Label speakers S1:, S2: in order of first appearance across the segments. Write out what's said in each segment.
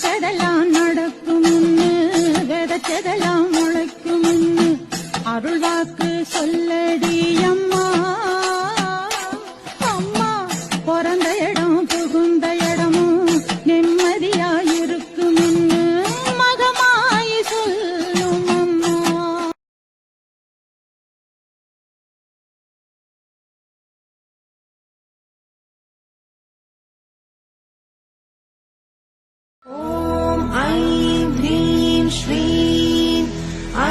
S1: விதைச்சதெல்லாம் நடக்கும் விதைச்சதெல்லாம் முளைக்கும் அருள்வாக்கு சொல்லடி அம்மா.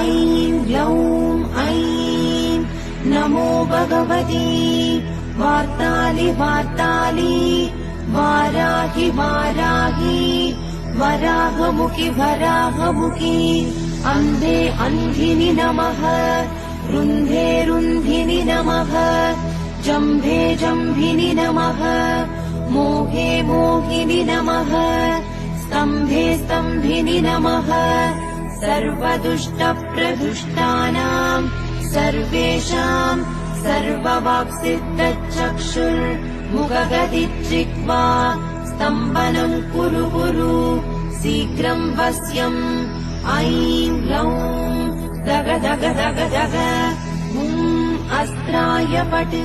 S2: ऐं ग्लौं ऐं नमो भगवती। वार्तालि वार्तालि। वाराहि वाराहि। वराहमुखि वराहमुखि। अन्धे अन्धिनि नमः। रुन्धे रुन्धिनि नमः। जम्भे जम्भिनि नमः। मोहे मोहिनि नमः। स्तम्भे स्तम्भिनि नमः सर्वदुष्टप्रदुष्टानाम् सर्वेषाम् सर्ववाक्सिद्धचक्षुर्मुखगतिचिक्वा स्तम्भनम् कुरु कुरु शीघ्रम् वस्यम् ऐं ग्लौं दग दग दग दग हुम् अस्त्राय पट्